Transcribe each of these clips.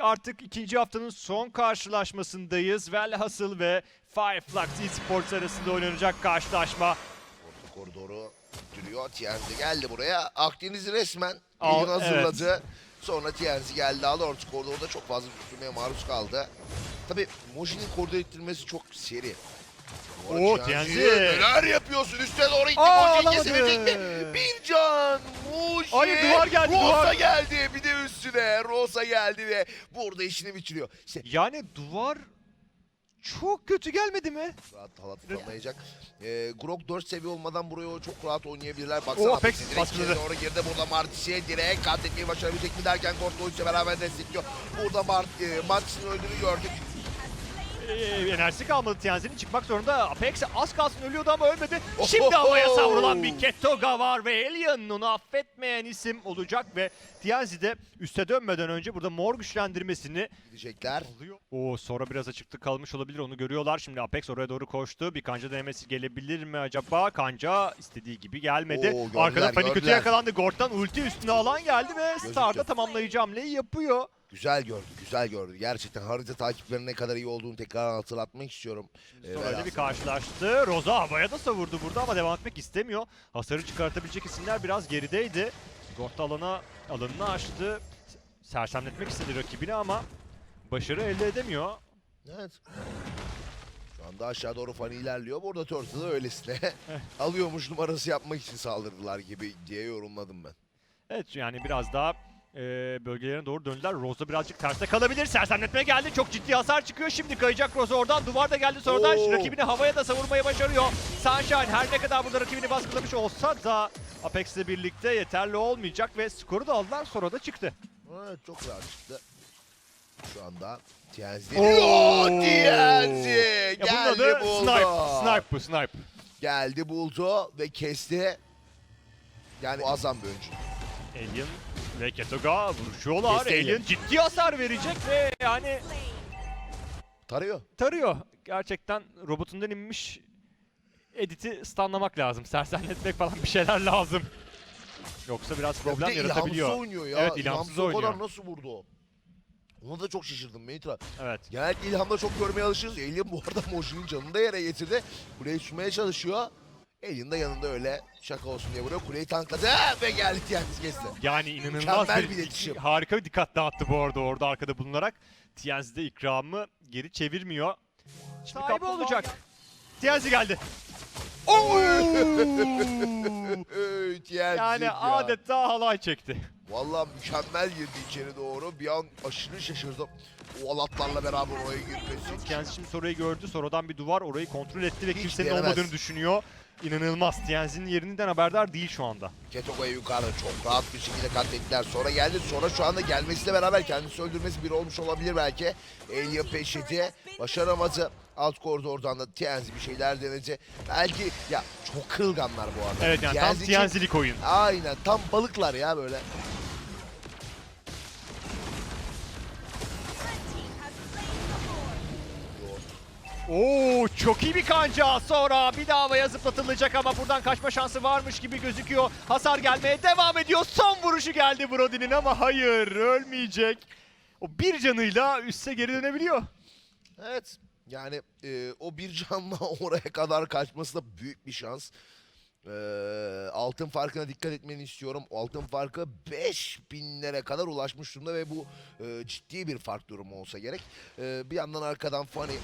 Artık ikinci haftanın son karşılaşmasındayız. Velhasıl ve Fireflux Esports arasında oynanacak karşılaşma. Orta koridoru duruyor. TNZ geldi buraya. Akdeniz'i resmen Al- hazırladı. Sonra TNZ geldi aldı. Orta koridorda çok fazla sürmeye maruz kaldı. Tabi Moji'nin koridor ittirmesi çok seri. Oo, TNZ. Neler yapıyorsun? Üstüne doğru itti. Aa, alamadı. kesebilecek mi? Bir can. Moji. Hayır, duvar geldi, Rosa duvar. geldi. Bir de üstüne. Rosa geldi ve burada işini bitiriyor. İşte Yani duvar çok kötü gelmedi mi? rahat halat tutamayacak. Ee, Grok 4 seviye olmadan buraya o çok rahat oynayabilirler. Baksana Oo, Apex direkt baskıladı. içeri doğru girdi. Burada Martis'e direkt katletmeyi başarabilecek mi derken Gortloviç'le beraber destekliyor. Burada Mart, e, Martis'in öldüğünü gördük. Ee, enerjisi kalmadı Tianzi'nin çıkmak zorunda. Apex az kalsın ölüyordu ama ölmedi. Şimdi havaya savrulan bir Ketoga var ve Alien onu affetmeyen isim olacak ve Tianzi de üste dönmeden önce burada mor güçlendirmesini Gidecekler. alıyor. Oo sonra biraz açıkta kalmış olabilir onu görüyorlar. Şimdi Apex oraya doğru koştu. Bir kanca denemesi gelebilir mi acaba? Kanca istediği gibi gelmedi. Oo, gördüler, Arkada panik kötü gördüler. yakalandı. Gort'tan ulti üstüne alan geldi ve Star'da tamamlayıcı hamleyi yapıyor. Güzel gördü, güzel gördü. Gerçekten harita takiplerinin ne kadar iyi olduğunu tekrar hatırlatmak istiyorum. Ee, Sonra öyle bir karşılaştı. Roza havaya da savurdu burada ama devam etmek istemiyor. Hasarı çıkartabilecek isimler biraz gerideydi. Gort alana alanını açtı. Sersemletmek istedi rakibini ama başarı elde edemiyor. Evet. Şu anda aşağı doğru fan ilerliyor. Burada Turtle'ı öylesine alıyormuş numarası yapmak için saldırdılar gibi diye yorumladım ben. Evet yani biraz daha e, bölgelerine doğru döndüler. Roza birazcık terste kalabilir. Sersemletme geldi. Çok ciddi hasar çıkıyor. Şimdi kayacak Roza oradan. Duvar da geldi sonradan. Oo. Rakibini havaya da savurmayı başarıyor. Sunshine her ne kadar burada rakibini baskılamış olsa da Apex'le birlikte yeterli olmayacak ve skoru da aldılar sonra da çıktı. Evet çok rahat çıktı. Şu anda TNZ. Oo. TNZ Ya bunun geldi adı buldu. Snipe. Snipe bu Snipe. Geldi buldu ve kesti. Yani muazzam bir oyuncu. Alien ve Ketoga vuruşuyorlar. Kesti Alien ciddi hasar verecek ve yani Tarıyor. tarıyor. Gerçekten robotundan inmiş editi stunlamak lazım. Sersemletmek falan bir şeyler lazım. Yoksa biraz problem bir de yaratabiliyor. ilhamsız oynuyor ya. Evet, ilhamsız o kadar oynuyor. nasıl vurdu o? Ona da çok şaşırdım Meitra. Evet. Genellikle ilhamda çok görmeye alışırız. Alien bu arada Moji'nin canını da yere getirdi. Kuleyi tutmaya çalışıyor. Alien de yanında öyle şaka olsun diye vuruyor. Kuleyi tankladı ve geldi TNT kesti. Yani inanılmaz Mükemmel bir, bir iletişim. harika bir dikkat dağıttı bu arada orada arkada bulunarak. Tienzi de ikramı geri çevirmiyor. Şimdi Sahibi kapı olacak. Tienzi geldi. TNT Yani ya. adeta halay çekti. Vallahi mükemmel girdi içeri doğru. Bir an aşırı şaşırdım. O alatlarla beraber oraya girmesi. Tienzi şimdi Sora'yı gördü. Sonradan bir duvar orayı kontrol etti ve Hiç kimsenin denemez. olmadığını düşünüyor. İnanılmaz. Tienzi'nin yerinden haberdar değil şu anda. Ketoga'yı yukarıda çok rahat bir şekilde katlettiler. Sonra geldi. Sonra şu anda gelmesiyle beraber kendisi öldürmesi bir olmuş olabilir belki. Alien peşeti. Başaramadı. Alt koridordan da TNZ bir şeyler denedi. Belki ya çok kırılganlar bu arada. Evet yani tam Tienzi'lik oyun. Aynen tam balıklar ya böyle. Oo çok iyi bir kanca. Sonra bir daha havaya zıplatılacak ama buradan kaçma şansı varmış gibi gözüküyor. Hasar gelmeye devam ediyor. Son vuruşu geldi Brody'nin ama hayır ölmeyecek. O bir canıyla üste geri dönebiliyor. Evet. Yani e, o bir canla oraya kadar kaçması da büyük bir şans. E, altın farkına dikkat etmeni istiyorum. Altın farkı 5000'lere kadar ulaşmış durumda ve bu e, ciddi bir fark durumu olsa gerek. E, bir yandan arkadan Fanny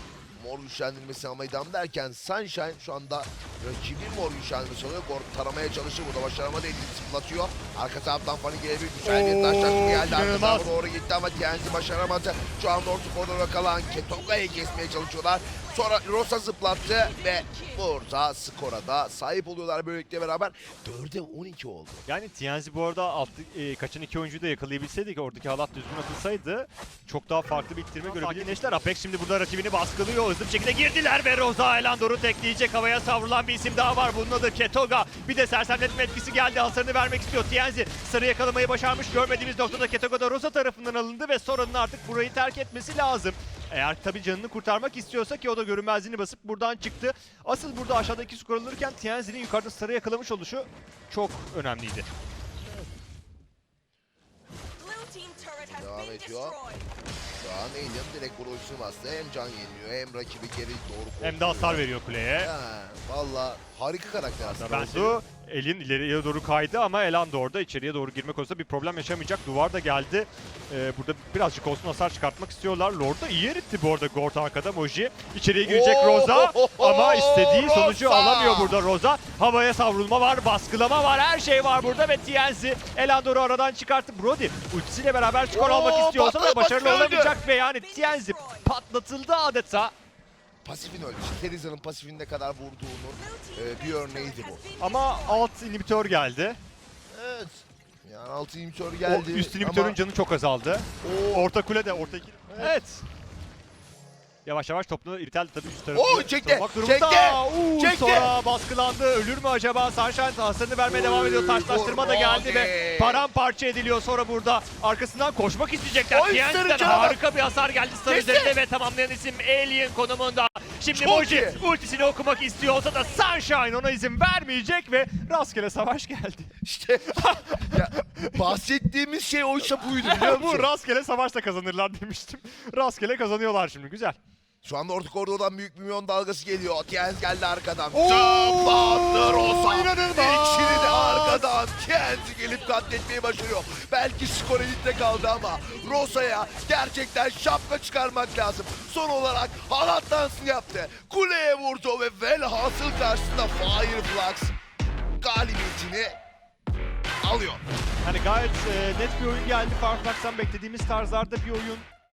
mor güçlendirmesi almayı devam derken Sunshine şu anda rakibi mor güçlendirmesi alıyor. Gor taramaya çalışır. Bu da başaramadı. Elini zıplatıyor. Arka taraftan Fanny gelebilir. Güzel bir Oo, taşlaşma geldi. Arka tarafa doğru gitti ama TNT başaramadı. Şu anda orta koridora kalan Ketonga'yı kesmeye çalışıyorlar. Sonra Rosa zıplattı ve burada skora da sahip oluyorlar böylelikle beraber. 4'e 12 oldu. Yani Tienzi bu arada alt, e, kaçan iki oyuncuyu da yakalayabilseydik oradaki halat düzgün atılsaydı çok daha farklı bir ittirme görebilirdik. Gençler Apex şimdi burada rakibini baskılıyor. Hızlı bir şekilde girdiler ve Roza Elandor'u tekleyecek. Havaya savrulan bir isim daha var. Bunun adı Ketoga. Bir de sersemletme etkisi geldi. Hasarını vermek istiyor. Tienzi sarı yakalamayı başarmış. Görmediğimiz noktada Ketoga da Roza tarafından alındı ve Sora'nın artık burayı terk etmesi lazım. Eğer tabii canını kurtarmak istiyorsa ki o da görünmezliğini basıp buradan çıktı. Asıl burada aşağıdaki skor alırken Tienzi'nin yukarıda sarı yakalamış oluşu çok önemliydi. Devam ediyor. An Alien direkt ultisini bastı. Hem can yeniliyor hem rakibi geri doğru Hem de hasar veriyor kuleye. Valla harika karakter aslında. Bensu elin ileriye doğru kaydı ama Elan da orada içeriye doğru girme konusunda bir problem yaşamayacak. Duvar da geldi. Ee, burada birazcık olsun hasar çıkartmak istiyorlar. Lord da iyi eritti bu arada Gort arkada. Moji içeriye girecek Oo, Roza ama istediği sonucu alamıyor burada Roza. Havaya savrulma var, baskılama var, her şey var burada ve TNC Elandor'u aradan çıkarttı. Brody ultisiyle beraber skor Oo, almak istiyorsa da başarılı olamayacak ve yani TNC patlatıldı adeta. Pasifin öldü. İşte Teriza'nın pasifin ne kadar vurduğunun e, bir örneğiydi bu. Ama alt inhibitör geldi. Evet. Yani altı imitör O geldi. üst inhibitörün ama- canı çok azaldı. Oo, Orta kule de orta iki. Evet. Yavaş yavaş toplu iritel tabii üst tarafı. Oo, çekti, çekti, Uuu, çekti. Sonra baskılandı. Ölür mü acaba? Sunshine hasarını vermeye devam ediyor. Taşlaştırma da geldi ve Brody. paramparça ediliyor. Sonra burada arkasından koşmak isteyecekler. Canavar. harika bir hasar geldi Star üzerinde ve tamamlayan isim Alien konumunda. Şimdi Çok Moji iyi. ultisini okumak istiyor olsa da Sunshine ona izin vermeyecek ve rastgele savaş geldi. İşte ya, bahsettiğimiz şey oysa buydu biliyor Bu musun? rastgele savaşta kazanırlar demiştim. Rastgele kazanıyorlar şimdi. Güzel. Şu anda orta koridordan büyük bir milyon dalgası geliyor. Tienz geldi arkadan. Rosa. inanılmaz. İkili de arkadan Tienz'i gelip katletmeyi başarıyor. Belki skor elitte kaldı ama Rosa'ya gerçekten şapka çıkarmak lazım. Son olarak halat dansını yaptı. Kuleye vurdu ve velhasıl karşısında Fireflux galibiyetini alıyor. Hani gayet e, net bir oyun geldi. Farflax'tan beklediğimiz tarzlarda bir oyun.